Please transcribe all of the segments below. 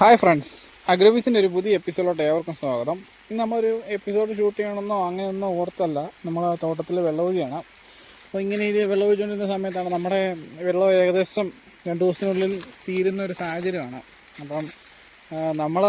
Hi friends അഗ്രബീസിന്റെ ഒരു പുതിയ എപ്പിസോഡിലോട്ട് ഏവർക്കും സ്വാഗതം. ഇന്ന് നമ്മളൊരു എപ്പിസോഡ് ഷൂട്ട് ചെയ്യണമെന്നോ അങ്ങനെയൊന്നോ ഓർത്തല്ല. നമ്മൾ തോട്ടത്തിൽ വെള്ളമൊഴിയാണ് അപ്പോൾ ഇങ്ങനെ ഇത് വെള്ളമൊഴിച്ചുകൊണ്ടിരുന്ന സമയത്താണ് നമ്മുടെ വെള്ളം ഏകദേശം രണ്ട് ദിവസത്തിനുള്ളിൽ തീരുന്ന ഒരു സാഹചര്യമാണ്. അപ്പം നമ്മൾ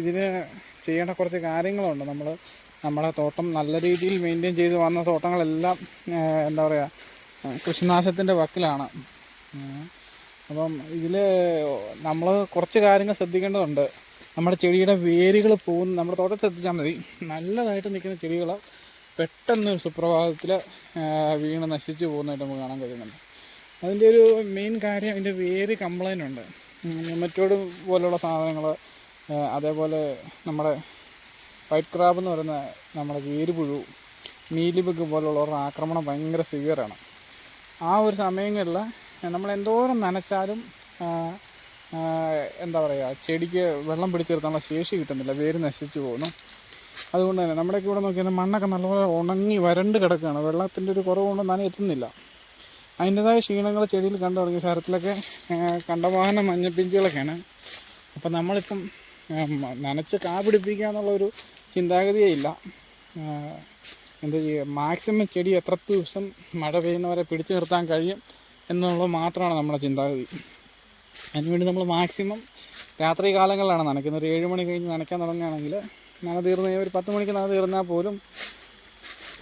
ഇതിന് ചെയ്യേണ്ട കുറച്ച് കാര്യങ്ങളുണ്ട്. നമ്മൾ നമ്മുടെ തോട്ടം നല്ല രീതിയിൽ മെയിന്റെയിൻ ചെയ്ത് വന്ന തോട്ടങ്ങളെല്ലാം എന്താ പറയുക കൃഷിനാശത്തിന്റെ വക്കിലാണ്. അപ്പം ഇതിൽ നമ്മൾ കുറച്ച് കാര്യങ്ങൾ ശ്രദ്ധിക്കേണ്ടതുണ്ട്. നമ്മുടെ ചെടിയുടെ വേരുകൾ പോകുന്ന നമ്മുടെ തോട്ടത്തിൽ ശ്രദ്ധിച്ചാൽ മതി. നല്ലതായിട്ട് നിൽക്കുന്ന ചെടികൾ പെട്ടെന്ന് സുപ്രഭാതത്തിൽ വീണ് നശിച്ചു പോകുന്നതായിട്ട് നമുക്ക് കാണാൻ കഴിയുന്നുണ്ട്. അതിന്റെ ഒരു മെയിൻ കാര്യം അതിന്റെ വേര് കംപ്ലൈന്റ് ഉണ്ട്. മറ്റോട് പോലുള്ള സാധനങ്ങൾ അതേപോലെ നമ്മുടെ വൈറ്റ് ക്രാബ് എന്ന് പറയുന്ന നമ്മുടെ വേരുപുഴു മീലിബുക്ക് പോലുള്ളവരുടെ ആക്രമണം ഭയങ്കര സിവിയറാണ് ആ ഒരു സമയങ്ങളിൽ നമ്മൾ എന്തോരം നനച്ചാലും എന്താ പറയുക ചെടിക്ക് വെള്ളം പിടിച്ച് നിർത്താനുള്ള ശേഷി കിട്ടുന്നില്ല. വേര് നശിച്ചു പോകുന്നു. അതുകൊണ്ട് തന്നെ നമ്മുടെയൊക്കെ ഇവിടെ നോക്കിയാൽ മണ്ണൊക്കെ നല്ലപോലെ ഉണങ്ങി വരണ്ട് കിടക്കുകയാണ്. വെള്ളത്തിന്റെ ഒരു കുറവുകൊണ്ട് നന എത്തുന്നില്ല. അതിന്റെതായ ക്ഷീണങ്ങൾ ചെടിയിൽ കണ്ടു തുടങ്ങിയ ശരത്തിലൊക്കെ കണ്ടവാഹന മഞ്ഞപ്പിഞ്ചുകളൊക്കെയാണ്. അപ്പം നമ്മളിപ്പം നനച്ച് കാ പിടിപ്പിക്കുക എന്നുള്ളൊരു ചിന്താഗതിയേ ഇല്ല. എന്താ ചെയ്യുക? മാക്സിമം ചെടി എത്ര ദിവസം മഴ പെയ്യുന്നവരെ പിടിച്ചു നിർത്താൻ കഴിയും. എന്നുള്ളത് മാത്രമാണ് നമ്മുടെ ചിന്താഗതി. അതിനുവേണ്ടി നമ്മൾ മാക്സിമം രാത്രി കാലങ്ങളിലാണ് നനയ്ക്കുന്നത്. ഒരു ഏഴ് മണി കഴിഞ്ഞ് നനയ്ക്കാൻ തുടങ്ങുകയാണെങ്കിൽ നന തീർന്ന് ഒരു പത്ത് മണിക്ക് നന തീർന്നാൽ പോലും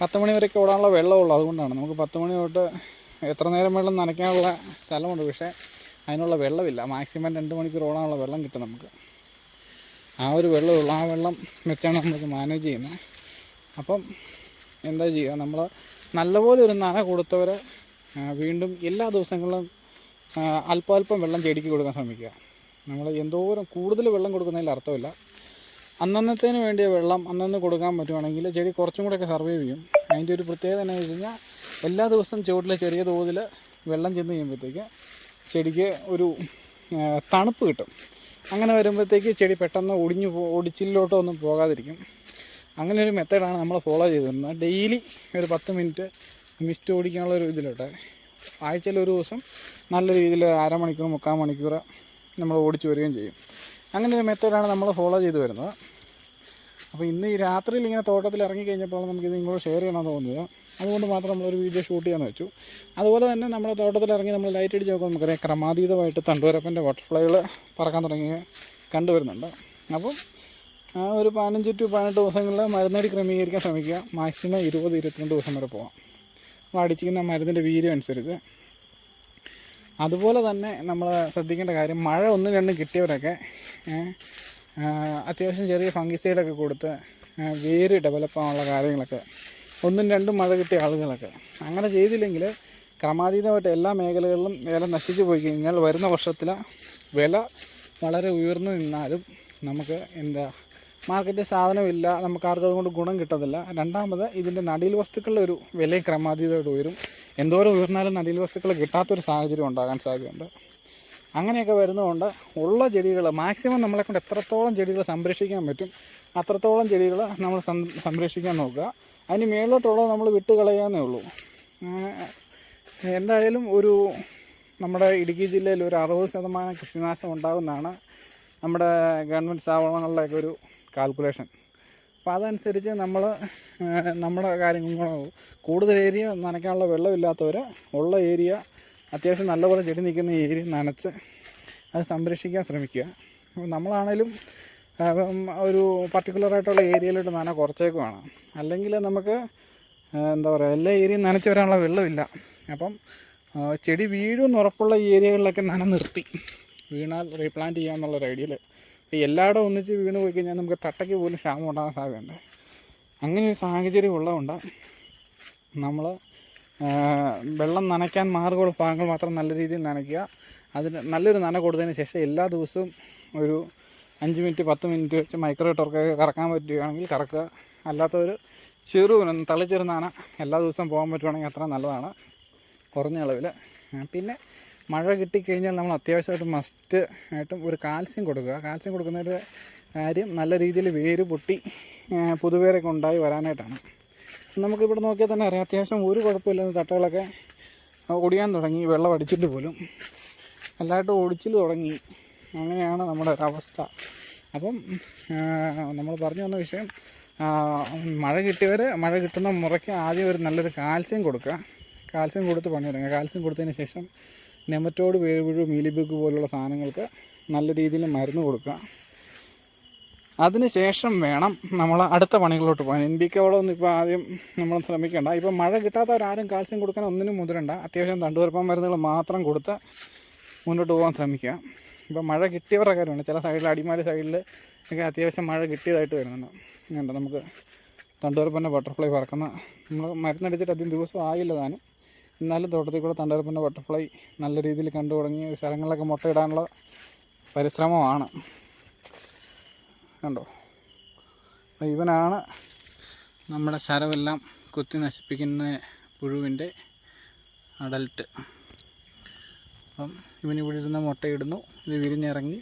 പത്ത് മണി വരെയൊക്കെ ഓടാനുള്ള വെള്ളമുള്ളൂ. അതുകൊണ്ടാണ് നമുക്ക് പത്ത് മണി തൊട്ട് എത്ര നേരം വെള്ളം നനയ്ക്കാനുള്ള സ്ഥലമുണ്ട്. പക്ഷേ അതിനുള്ള വെള്ളമില്ല. മാക്സിമം രണ്ട് മണിക്കൂർ ഓടാനുള്ള വെള്ളം കിട്ടും നമുക്ക്. ആ ഒരു വെള്ളമുള്ളൂ. ആ വെള്ളം വെച്ചാണ് നമുക്ക് മാനേജ് ചെയ്യുന്നത്. അപ്പം എന്താ ചെയ്യുക? നമ്മൾ നല്ലപോലെ ഒരു നന കൊടുത്തവർ വീണ്ടും എല്ലാ ദിവസങ്ങളിലും അല്പാൽപ്പം വെള്ളം ചെടിക്ക് കൊടുക്കാൻ ശ്രമിക്കുക. നമ്മൾ എന്തോരം കൂടുതൽ വെള്ളം കൊടുക്കുന്നതിൽ അർത്ഥമില്ല. അന്നന്നത്തേന് വേണ്ടിയ വെള്ളം അന്നന്ന് കൊടുക്കാൻ പറ്റുവാണെങ്കിൽ ചെടി കുറച്ചും കൂടെയൊക്കെ സർവൈവ് ചെയ്യും. അതിന്റെ ഒരു പ്രത്യേകത എന്ന് വെച്ച് കഴിഞ്ഞാൽ എല്ലാ ദിവസവും ചുവട്ടിലെ ചെറിയ തോതിൽ വെള്ളം ചെന്ന് കഴിയുമ്പോഴത്തേക്ക് ചെടിക്ക് ഒരു തണുപ്പ് കിട്ടും. അങ്ങനെ വരുമ്പോഴത്തേക്ക് ചെടി പെട്ടെന്ന് ഒടിഞ്ഞു ഒടിച്ചിലോട്ടോ ഒന്നും പോകാതിരിക്കും. അങ്ങനെ ഒരു മെത്തേഡാണ് നമ്മൾ ഫോളോ ചെയ്തിരുന്നത്. ഡെയിലി ഒരു പത്ത് മിനിറ്റ് മിസ്റ്റ് ഓടിക്കാനുള്ള ഒരു ഇതിലോട്ടെ. ആഴ്ചയിൽ ഒരു ദിവസം നല്ല രീതിയിൽ അരമണിക്കൂർ മുക്കാൽ മണിക്കൂർ നമ്മൾ ഓടിച്ചു വരികയും ചെയ്യും. അങ്ങനെ ഒരു മെത്തേഡാണ് നമ്മൾ ഫോളോ ചെയ്ത് വരുന്നത്. അപ്പോൾ ഇന്ന് ഈ രാത്രിയിൽ ഇങ്ങനെ തോട്ടത്തിൽ ഇറങ്ങി കഴിഞ്ഞപ്പോൾ നമുക്കിത് നിങ്ങളോട് ഷെയർ ചെയ്യണമെന്ന് തോന്നിയത്. അതുകൊണ്ട് മാത്രം നമ്മളൊരു വീഡിയോ ഷൂട്ട് ചെയ്യാമെന്ന് വെച്ചു. അതുപോലെ തന്നെ നമ്മുടെ തോട്ടത്തിൽ ഇറങ്ങി നമ്മൾ ലൈറ്റ് അടിച്ച് നോക്കുമ്പോൾ നമുക്കറിയാം ക്രമാതീതമായിട്ട് തണ്ടുവരപ്പന്റെ ബട്ടർഫ്ലൈകൾ പറക്കാൻ തുടങ്ങി കണ്ടുവരുന്നുണ്ട്. അപ്പം ഒരു പതിനഞ്ച് ടു പതിനെട്ട് ദിവസങ്ങളിൽ മരുന്നടി ക്രമീകരിക്കാൻ ശ്രമിക്കുക. മാക്സിമം ഇരുപത് ഇരുപത്തിരണ്ട് ദിവസം വരെ പോകാം അടിച്ചിരിക്കുന്ന മരുന്നിന്റെ വീര്യം അനുസരിച്ച്. അതുപോലെ തന്നെ നമ്മൾ ശ്രദ്ധിക്കേണ്ട കാര്യം മഴ ഒന്നും രണ്ടും കിട്ടിയവരൊക്കെ അത്യാവശ്യം ചെറിയ ഫംഗിസൈഡൊക്കെ കൊടുത്ത് വേര് ഡെവലപ്പ് ആവാനുള്ള കാര്യങ്ങളൊക്കെ ഒന്നും രണ്ടും മഴ കിട്ടിയ ആളുകളൊക്കെ. അങ്ങനെ ചെയ്തില്ലെങ്കിൽ ക്രമാതീതമായിട്ട് എല്ലാ മേഖലകളിലും വില നശിച്ചു പോയി കഴിഞ്ഞാൽ വരുന്ന വർഷത്തിൽ വില വളരെ ഉയർന്നു നിന്നാലും നമുക്ക് എന്താ മാർക്കറ്റിൽ സാധനമില്ല നമുക്ക് ആർക്കും അതുകൊണ്ട് ഗുണം കിട്ടത്തില്ല. രണ്ടാമത് ഇതിന്റെ നടീൽ വസ്തുക്കളുടെ ഒരു വിലയും ക്രമാതീതമായിട്ട് ഉയരും. എന്തോരം ഉയർന്നാലും നടീൽ വസ്തുക്കൾ കിട്ടാത്തൊരു സാഹചര്യം ഉണ്ടാകാൻ സാധ്യതയുണ്ട്. അങ്ങനെയൊക്കെ വരുന്നതുകൊണ്ട് ഉള്ള ചെടികൾ മാക്സിമം നമ്മളെ കൊണ്ട് എത്രത്തോളം ചെടികൾ സംരക്ഷിക്കാൻ പറ്റും അത്രത്തോളം ചെടികൾ നമ്മൾ സംരക്ഷിക്കാൻ നോക്കുക. അതിന് മേളിലോട്ടുള്ളത് നമ്മൾ വിട്ട് കളയാന്നേ ഉള്ളൂ. എന്തായാലും ഒരു നമ്മുടെ ഇടുക്കി ജില്ലയിൽ ഒരു അറുപത് ശതമാനം കൃഷിനാശം ഉണ്ടാകുന്നതാണ് നമ്മുടെ ഗവൺമെന്റ് സ്ഥാപനങ്ങളിലൊക്കെ ഒരു കാൽക്കുലേഷൻ അപ്പോൾ അതനുസരിച്ച് നമ്മൾ നമ്മുടെ കാര്യങ്ങൾ കൂടുതൽ ഏരിയ നനയ്ക്കാനുള്ള വെള്ളമില്ലാത്തവർ ഉള്ള ഏരിയ അത്യാവശ്യം നല്ലപോലെ ചെടി നിൽക്കുന്ന ഏരിയ നനച്ച് അത് സംരക്ഷിക്കാൻ ശ്രമിക്കുക. നമ്മളാണേലും ഒരു പർട്ടിക്കുലറായിട്ടുള്ള ഏരിയയിലോട്ട് നന കുറച്ചേക്കുവാണ് അല്ലെങ്കിൽ നമുക്ക് എന്താ പറയുക എല്ലാ ഏരിയയും നനച്ച് വരാനുള്ള വെള്ളമില്ല. അപ്പം ചെടി വീഴുമെന്ന് ഉറപ്പുള്ള ഏരിയകളിലൊക്കെ നന നിർത്തി വീണാൽ റീപ്ലാന്റ് ചെയ്യാമെന്നുള്ളൊരു ഐഡിയയിൽ ഇപ്പോൾ എല്ലായിടം ഒന്നിച്ച് വീണ് പോയി കഴിഞ്ഞാൽ നമുക്ക് തട്ടയ്ക്ക് പോലും ക്ഷാമം ഉണ്ടാകാൻ സാധ്യതയുണ്ട്. അങ്ങനെ ഒരു സാഹചര്യം ഉള്ളതുകൊണ്ട് നമ്മൾ വെള്ളം നനയ്ക്കാൻ മാർഗമുള്ള ഭാഗങ്ങൾ മാത്രം നല്ല രീതിയിൽ നനയ്ക്കുക. അതിന് നല്ലൊരു നന കൊടുത്തതിന് ശേഷം എല്ലാ ദിവസവും ഒരു അഞ്ച് മിനിറ്റ് പത്ത് മിനിറ്റ് വെച്ച് മൈക്രോ ടോർക്കൊക്കെ കറക്കാൻ പറ്റുകയാണെങ്കിൽ കറക്കുക. അല്ലാത്തവർ ചെറു തളിച്ചെറു നന എല്ലാ ദിവസവും പോകാൻ പറ്റുവാണെങ്കിൽ അത്ര നല്ലതാണ്. കുറഞ്ഞ അളവിൽ പിന്നെ മഴ കിട്ടിക്കഴിഞ്ഞാൽ നമ്മൾ അത്യാവശ്യമായിട്ട് മസ്റ്റ് ആയിട്ടും ഒരു കാൽസ്യം കൊടുക്കുക. കാൽസ്യം കൊടുക്കുന്നതിന്റെ കാര്യം നല്ല രീതിയിൽ വേര് പൊട്ടി പുതുവേരൊക്കെ ഉണ്ടായി വരാനായിട്ടാണ്. നമുക്കിവിടെ നോക്കിയാൽ തന്നെ അറിയാം അത്യാവശ്യം ഒരു കുഴപ്പമില്ലാത്ത തട്ടകളൊക്കെ ഓടിയാൻ തുടങ്ങി വെള്ളം അടിച്ചിട്ട് പോലും. നല്ലതായിട്ട് ഒടിച്ചിൽ തുടങ്ങി. അങ്ങനെയാണ് നമ്മുടെ ഒരവസ്ഥ അപ്പം നമ്മൾ പറഞ്ഞു വന്ന വിഷയം മഴ കിട്ടിയവർ മഴ കിട്ടുന്ന മുറയ്ക്ക് ആദ്യം ഒരു നല്ലൊരു കാൽസ്യം കൊടുക്കുക. കാൽസ്യം കൊടുത്ത് പണി തുടങ്ങുക കാൽസ്യം കൊടുത്തതിന് ശേഷം നെമറ്റോഡ് വേരുപുഴു മീലിബുക്ക് പോലുള്ള സാധനങ്ങൾക്ക് നല്ല രീതിയിൽ മരുന്ന് കൊടുക്കുക. അതിന് ശേഷം വേണം നമ്മൾ അടുത്ത പണികളിലോട്ട് പോകാൻ. എൻ ബി കെ വളമൊന്നും ഇപ്പോൾ ആദ്യം നമ്മൾ ശ്രമിക്കേണ്ട. ഇപ്പോൾ മഴ കിട്ടാത്തവരാരും കാൽസ്യം കൊടുക്കാൻ ഒന്നിനും മുതിരണ്ട. അത്യാവശ്യം തണ്ടുപരപ്പം മരുന്നുകൾ മാത്രം കൊടുത്ത് മുന്നോട്ട് പോകാൻ ശ്രമിക്കുക. ഇപ്പോൾ മഴ കിട്ടിയവരുടെ കാര്യമാണ്. ചില സൈഡിൽ അടിമാലി സൈഡിൽ ഒക്കെ അത്യാവശ്യം മഴ കിട്ടിയതായിട്ട് വരുന്നുണ്ട്. കണ്ടോ നമുക്ക് തണ്ടുപരപ്പന്റെ ബട്ടർഫ്ലൈ പറക്കുന്ന. നമ്മൾ മരുന്നടിച്ചിട്ട് അധികം ദിവസം ആയില്ല താനും. എന്നാലും തോട്ടത്തിൽ കൂടെ തണ്ടർപ്പിന്റെ ബട്ടർഫ്ലൈ നല്ല രീതിയിൽ കണ്ടു തുടങ്ങി. സ്ഥലങ്ങളിലൊക്കെ മുട്ടയിടാനുള്ള പരിശ്രമമാണ്. കണ്ടോ? അപ്പോൾ ഇവനാണ് നമ്മുടെ ശരമെല്ലാം കുത്തി നശിപ്പിക്കുന്ന പുഴുവിന്റെ അഡൽട്ട് അപ്പം ഇവന് ഇവിടെ ഇരുന്ന് മുട്ടയിടുന്നു. ഇത് വിരിഞ്ഞിറങ്ങി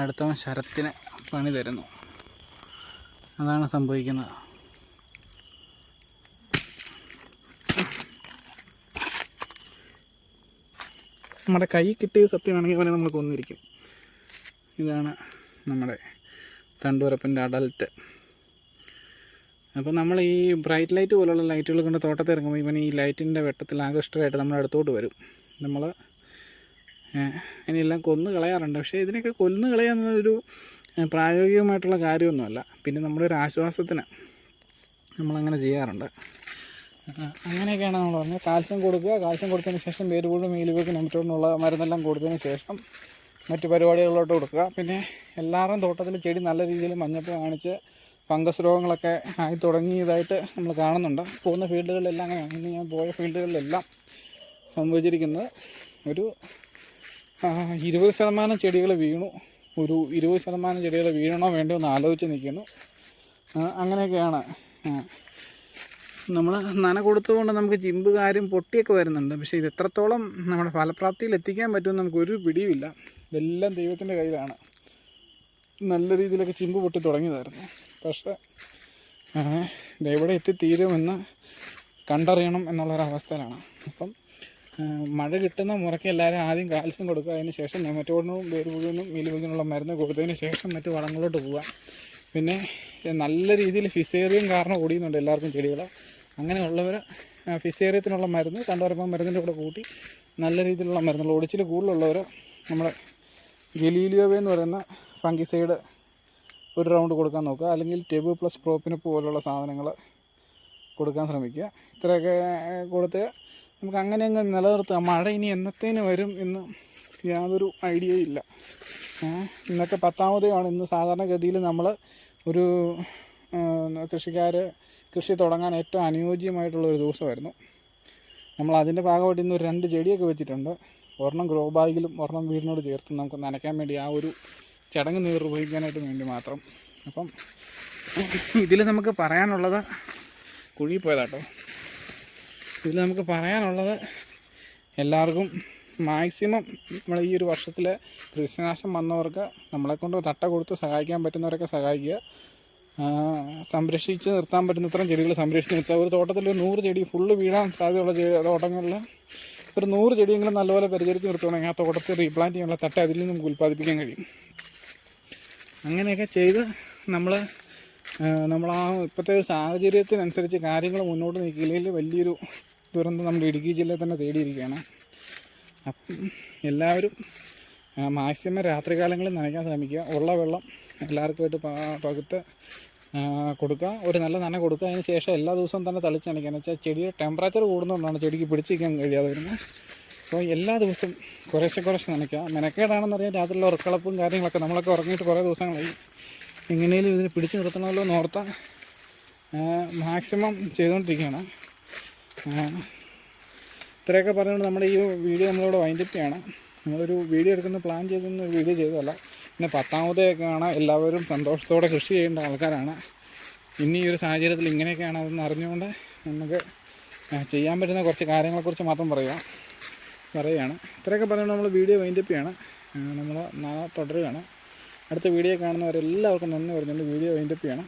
അടുത്തവൻ ശരത്തിന് പണി തരുന്നു. അതാണ് സംഭവിക്കുന്നത്. നമ്മുടെ കൈ കിട്ടിയ സത്യമാണെങ്കിൽ അവനെ നമ്മൾ കൊന്നിരിക്കും. ഇതാണ് നമ്മുടെ തണ്ടുവരപ്പന്റെ അഡൽറ്റ് അപ്പോൾ നമ്മൾ ഈ ബ്രൈറ്റ് ലൈറ്റ് പോലുള്ള ലൈറ്റുകൾ കൊണ്ട് തോട്ടത്തിൽ ഇറങ്ങുമ്പോൾ ഇവൻ ഈ ലൈറ്റിന്റെ വെട്ടത്തിൽ ആകൃഷ്ടരായിട്ട് നമ്മുടെ അടുത്തോട്ട് വരും. നമ്മൾ അതിനെല്ലാം കൊന്നു കളയാറുണ്ട്. പക്ഷേ ഇതിനൊക്കെ കൊന്നു കളയാന്നൊരു ഒരു പ്രായോഗികമായിട്ടുള്ള കാര്യമൊന്നുമല്ല. പിന്നെ നമ്മുടെ ഒരു ആശ്വാസത്തിന് നമ്മളങ്ങനെ ചെയ്യാറുണ്ട്. അങ്ങനെയൊക്കെയാണ് നമ്മൾ പറഞ്ഞത്. കാൽസ്യം കൊടുക്കുക. കാൽസ്യം കൊടുത്തതിന് ശേഷം വേരുപൂടും മീലുവെക്ക് നെമറ്റോടിനുള്ള മരുന്നെല്ലാം കൊടുത്തതിന് ശേഷം മറ്റു പരിപാടികളിലോട്ട് കൊടുക്കുക. പിന്നെ എല്ലാവരും തോട്ടത്തിൽ ചെടി നല്ല രീതിയിൽ മഞ്ഞപ്പ് കാണിച്ച് ഫംഗസ് രോഗങ്ങളൊക്കെ ആയി തുടങ്ങിയതായിട്ട് നമ്മൾ കാണുന്നുണ്ട്. പോകുന്ന ഫീൽഡുകളിലെല്ലാം അങ്ങനെയാണ്. ഇന്ന് ഞാൻ പോയ ഫീൽഡുകളിലെല്ലാം സംഭവിച്ചിരിക്കുന്നത് ഒരു ഇരുപത് ശതമാനം ചെടികൾ വീണു. ഒരു ഇരുപത് ശതമാനം ചെടികൾ വീഴണോ വേണ്ടോ എന്ന് ആലോചിച്ച് നിൽക്കുന്നു. അങ്ങനെയൊക്കെയാണ് നമ്മൾ നന കൊടുത്തുകൊണ്ട് നമുക്ക് ചിമ്പ് കാര്യം പൊട്ടിയൊക്കെ വരുന്നുണ്ട്. പക്ഷേ ഇത് എത്രത്തോളം നമ്മുടെ ഫലപ്രാപ്തിയിൽ എത്തിക്കാൻ പറ്റുമെന്ന് നമുക്ക് ഒരു പിടിയുമില്ല. ഇതെല്ലാം ദൈവത്തിന്റെ കയ്യിലാണ്. നല്ല രീതിയിലൊക്കെ ചിമ്പ് പൊട്ടി തുടങ്ങിയതായിരുന്നു. പക്ഷേ ആ, ഇത് എവിടെ എത്തിത്തീരുമെന്ന് കണ്ടറിയണം എന്നുള്ളൊരവസ്ഥയിലാണ് അപ്പം മഴ കിട്ടുന്ന മുറയ്ക്ക് എല്ലാവരും ആദ്യം കാൽസ്യം കൊടുക്കുക. അതിന് ശേഷം നെമറ്റോടിനും വേരുപുഴുവിനും മീലുപുഴുവിനുള്ള മരുന്ന് കൊടുത്തതിന് ശേഷം മറ്റു വളങ്ങളിലോട്ട് പോവുക. പിന്നെ നല്ല രീതിയിൽ ഫിസേറിയം കാരണം ഓടിയുന്നുണ്ട് എല്ലാവർക്കും ചെടികൾ അങ്ങനെയുള്ളവർ ഫിസേറിയത്തിനുള്ള മരുന്ന് കണ്ടുവരപ്പം മരുന്നിന്റെ കൂടെ കൂട്ടി നല്ല രീതിയിലുള്ള മരുന്നുകൾ ഒടിച്ചിൽ കൂടുതലുള്ളവർ നമ്മൾ ഗലീലിയോവേ എന്ന് പറയുന്ന ഫംഗിസൈഡ് ഒരു റൗണ്ട് കൊടുക്കാൻ നോക്കുക. അല്ലെങ്കിൽ ടെബു പ്ലസ് പ്രോപ്പിന് പോലുള്ള സാധനങ്ങൾ കൊടുക്കാൻ ശ്രമിക്കുക. ഇത്രയൊക്കെ കൊടുത്ത് നമുക്ക് അങ്ങനെ അങ്ങ് നിലനിർത്തുക മഴ ഇനി എന്നത്തേന് വരും എന്ന് യാതൊരു ഐഡിയയും ഇല്ല. ഇന്നൊക്കെ പത്താമതെയാണ്. ഇന്ന് സാധാരണഗതിയിൽ നമ്മൾ ഒരു കൃഷിക്കാർ കൃഷി തുടങ്ങാൻ ഏറ്റവും അനുയോജ്യമായിട്ടുള്ള ഒരു ദിവസമായിരുന്നു. നമ്മൾ അതിന്റെ ഭാഗമായിട്ട് ഇന്ന് ഒരു രണ്ട് ചെടിയൊക്കെ വെച്ചിട്ടുണ്ട്. ഒരെണ്ണം ഗ്രോ ബാഗിലും ഒരെണ്ണം വീടിനോട് ചേർത്ത് നമുക്ക് നനയ്ക്കാൻ വേണ്ടി ആ ഒരു ചടങ്ങ് നിർവഹിക്കാനായിട്ട് വേണ്ടി മാത്രം. അപ്പം ഇതിൽ നമുക്ക് പറയാനുള്ളത് കുഴി പോയതാട്ടോ. ഇതിൽ നമുക്ക് പറയാനുള്ളത് എല്ലാവർക്കും മാക്സിമം നമ്മൾ ഈ ഒരു വർഷത്തിൽ കൃഷിനാശം വന്നവർക്ക് നമ്മളെക്കൊണ്ട് തട്ട കൊടുത്ത് സഹായിക്കാൻ പറ്റുന്നവരൊക്കെ സഹായിക്കുക. സംരക്ഷിച്ച് നിർത്താൻ പറ്റുന്നത്രയും ചെടികൾ സംരക്ഷിച്ച് നിർത്തുക ഒരു തോട്ടത്തിൽ ഒരു നൂറ് ചെടി ഫുള്ള് വീഴാൻ സാധ്യതയുള്ള ചെടി തോട്ടങ്ങളിൽ ഒരു നൂറ് ചെടിയെങ്കിലും നല്ലപോലെ പരിചരിച്ച് നിർത്തുകയാണെങ്കിൽ ആ തോട്ടത്തിൽ റീപ്ലാന്റ് ചെയ്യാനുള്ള തട്ട അതിൽ നിന്ന് നമുക്ക് ഉൽപ്പാദിപ്പിക്കാൻ കഴിയും. അങ്ങനെയൊക്കെ ചെയ്ത് നമ്മൾ നമ്മൾ ആ ഇപ്പോഴത്തെ ഒരു സാഹചര്യത്തിനനുസരിച്ച് കാര്യങ്ങൾ മുന്നോട്ട് നീക്കിയില്ലെങ്കിൽ വലിയൊരു ദുരന്തം നമ്മുടെ ഇടുക്കി ജില്ലയിൽ തന്നെ തേടിയിരിക്കുകയാണ്. അപ്പം എല്ലാവരും മാക്സിമം രാത്രികാലങ്ങളിൽ നനയ്ക്കാൻ ശ്രമിക്കുക. ഉള്ള വെള്ളം എല്ലാവർക്കുമായിട്ട് പകുത്ത് കൊടുക്കുക ഒരു നല്ല നന കൊടുക്കുക അതിന് ശേഷം എല്ലാ ദിവസവും തന്നെ തളിച്ച് നനയ്ക്കുക എന്ന് വെച്ചാൽ ചെടിയുടെ ടെമ്പറേച്ചർ കൂടുന്നതുകൊണ്ടാണ് ചെടിക്ക് പിടിച്ചിരിക്കാൻ കഴിയാതെ വരുന്നത്. അപ്പോൾ എല്ലാ ദിവസവും കുറേശ്ശെ കുറേശ്ശെ നനയ്ക്കുക മെനക്കേടാണെന്നറിയാം രാത്രിയിലെ ഉറക്കളപ്പും കാര്യങ്ങളൊക്കെ നമ്മളൊക്കെ ഉറങ്ങിയിട്ട് കുറേ ദിവസങ്ങളായി. എങ്ങനെയും ഇതിന് പിടിച്ചു നിർത്തണമല്ലോ എന്ന് ഓർത്ത മാക്സിമം ചെയ്തുകൊണ്ടിരിക്കുകയാണ്. ഇത്രയൊക്കെ പറഞ്ഞുകൊണ്ട് നമ്മുടെ ഈ വീഡിയോ നമ്മളിവിടെ വൈൻഡപ്പ് ചെയ്യണം. നമ്മളൊരു വീഡിയോ എടുക്കുന്ന പ്ലാൻ ചെയ്തൊന്നും വീഡിയോ ചെയ്തതല്ല. പിന്നെ പത്താമതെയൊക്കെയാണ് എല്ലാവരും സന്തോഷത്തോടെ കൃഷി ചെയ്യേണ്ട ആൾക്കാരാണ്. ഇനി ഈ ഒരു സാഹചര്യത്തിൽ ഇങ്ങനെയൊക്കെയാണ് അതെന്ന് അറിഞ്ഞുകൊണ്ട് നമുക്ക് ചെയ്യാൻ പറ്റുന്ന കുറച്ച് കാര്യങ്ങളെക്കുറിച്ച് മാത്രം പറയാം പറയുകയാണ്. ഇത്രയൊക്കെ പറഞ്ഞുകൊണ്ട് നമ്മൾ വീഡിയോ വൈൻഡപ്പ് ചെയ്യണം. നമ്മൾ നാളെ തുടരുകയാണ്. അടുത്ത വീഡിയോ കാണുന്നവരെല്ലാവർക്കും നന്ദി പറഞ്ഞുകൊണ്ട് വീഡിയോ വൈൻഡപ്പ് ചെയ്യണം.